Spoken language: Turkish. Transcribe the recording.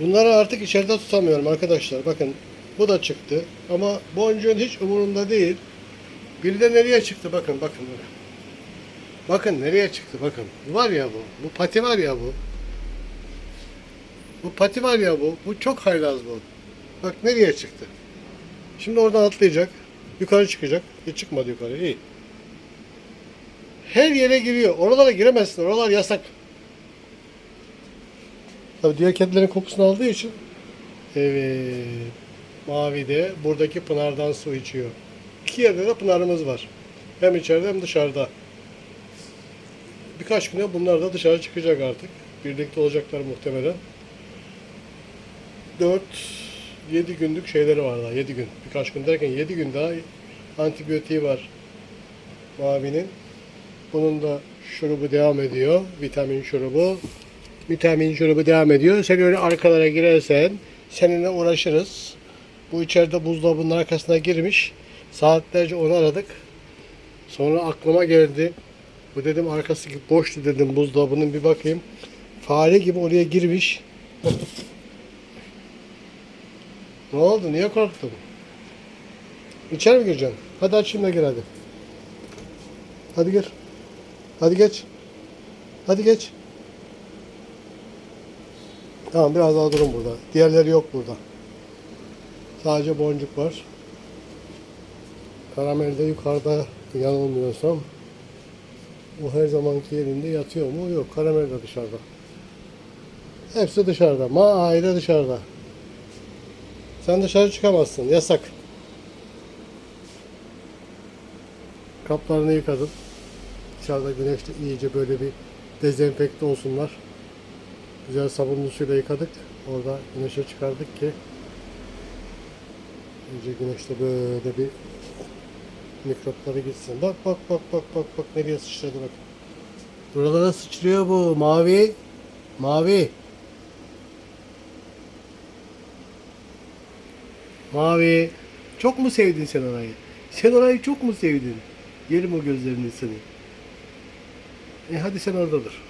Bunları artık içeride tutamıyorum arkadaşlar. Bakın bu da çıktı. Ama boncuğun hiç umurunda değil. Bir de nereye çıktı bakın bakın. bakın. Nereye çıktı bakın. Var ya bu. Bu pati var ya bu. Bu pati var ya bu. Bu çok haylaz bu. Bak nereye çıktı. Şimdi oradan atlayacak. Yukarı çıkacak. Hiç çıkmadı yukarı. İyi. Her yere giriyor. Oralara giremezsin. Oralar yasak. Tabii diğer kedilerin kokusunu aldığı için evet mavi de buradaki pınardan su içiyor. İki yerde de pınarımız var. Hem içeride hem dışarıda. Birkaç güne bunlar da dışarı çıkacak artık. Birlikte olacaklar muhtemelen. 4 7 günlük şeyleri var daha 7 gün. Birkaç gün derken 7 gün daha antibiyotiği var mavinin. Bunun da şurubu devam ediyor. Vitamin şurubu. Vitamin şurubu devam ediyor. Sen öyle arkalara girersen seninle uğraşırız. Bu içeride buzdolabının arkasına girmiş. Saatlerce onu aradık. Sonra aklıma geldi. Bu dedim arkası boştu dedim buzdolabının bir bakayım. Fare gibi oraya girmiş. ne oldu? Niye korktun? İçeri mi gireceksin? Hadi aç şimdi gir hadi. Hadi gir. Hadi geç. Hadi geç. Tamam biraz daha durun burada. Diğerleri yok burada. Sadece boncuk var. Karamel de yukarıda yanılmıyorsam. O her zamanki yerinde yatıyor mu? Yok. Karamel de dışarıda. Hepsi dışarıda. Ma aile dışarıda. Sen dışarı çıkamazsın. Yasak. Kaplarını yıkadım. Dışarıda güneşte iyice böyle bir dezenfekte olsunlar. Güzel sabunlu suyla yıkadık. Orada güneşe çıkardık ki iyice güneşte böyle bir mikropları gitsin. Bak bak bak bak bak bak nereye sıçradı bak. Buralara sıçrıyor bu mavi. Mavi. Mavi. Çok mu sevdin sen orayı? Sen orayı çok mu sevdin? Yerim o gözlerini seni. E hadi sen orada dur.